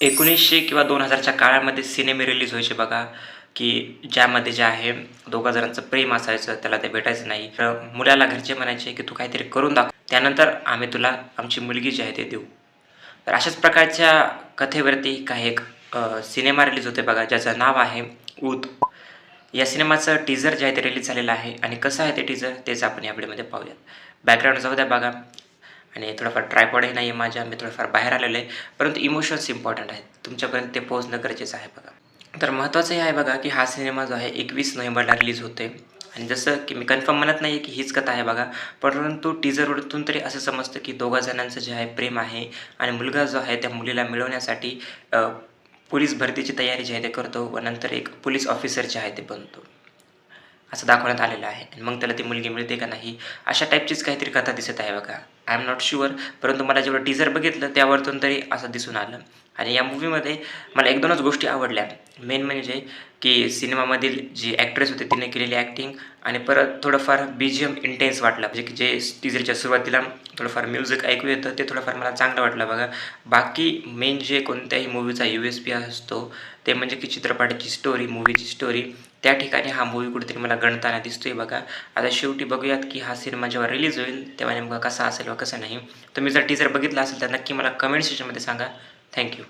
एकोणीसशे किंवा दोन हजारच्या काळामध्ये सिनेमे रिलीज व्हायचे बघा. की ज्यामध्ये जे आहे दोघा जणांचं प्रेम असायचं त्याला ते भेटायचं नाही. तर मुलाला घरचे म्हणायचे की तू काहीतरी करून दाखव. त्यानंतर आम्ही तुला आमची मुलगी जी आहे ते देऊ. तर अशाच प्रकारच्या कथेवरती काही एक सिनेमा रिलीज होते बघा ज्याचं नाव आहे ऊत. या सिनेमाचं टीझर जे आहे ते रिलीज झालेलं आहे. आणि कसं आहे ते टीझर तेच आपण या व्हिडिओमध्ये पाहूयात. बॅकग्राऊंड जाऊ द्या बघा. आणि थोडंफार ट्रायपॉडही नाही आहे माझ्या मी थोडंफार बाहेर आलेलो आहे. परंतु इमोशन्स इम्पॉर्टंट आहेत. तुमच्यापर्यंत ते पोहोचणं गरजेचं आहे बघा. तर महत्त्वाचं हे आहे बघा की हा सिनेमा जो आहे एकवीस नोव्हेंबरला रिलीज होते आणि जसं की मी कन्फर्म म्हणत नाही की हीच कथा आहे बघा. परंतु टीजरवरतून तरी असं समजतं की दोघा जणांचं जे आहे प्रेम आहे आणि मुलगा जो आहे त्या मुलीला मिळवण्यासाठी पोलीस भरतीची तयारी जी आहे ते करतो व नंतर एक पोलीस ऑफिसर जे आहे ते बनतो. असं दाखवण्यात आलेलं आहे. आणि मग त्याला ती मुलगी मिळते का नाही अशा टाईपचीच काहीतरी कथा दिसत आहे बघा. आय एम नॉट शुअर परंतु मला जेवढं टीजर बघितलं त्यावरतून तरी असं दिसून आलं. आणि या मूवीमध्ये मला एक दोनच गोष्टी आवडल्या. मेन म्हणजे की सिनेमामधील जी ॲक्ट्रेस होती तिने केलेली ॲक्टिंग आणि परत थोडंफार बी जी एम इंटेन्स वाटला. म्हणजे की जे टीजरच्या सुरुवातीला थोडंफार म्युझिक ऐकू येतं ते थोडंफार मला चांगलं वाटलं बघा. बाकी मेन जे कोणत्याही मूवीचा यू एस पी असतो ते म्हणजे की चित्रपटाची स्टोरी मूवीची स्टोरी त्या ठिकाणी हा मूवी कुठेतरी मला गणताना दिसतोय बघा. आता शेवटी बघूयात की हा सिनेमा जेव्हा रिलीज होईल तेव्हा नेमका कसा असेल व कसा नाही. तुम्ही जर टीजर बघितला असेल तर नक्की मला कमेंट सेक्शनमध्ये सांगा. थँक्यू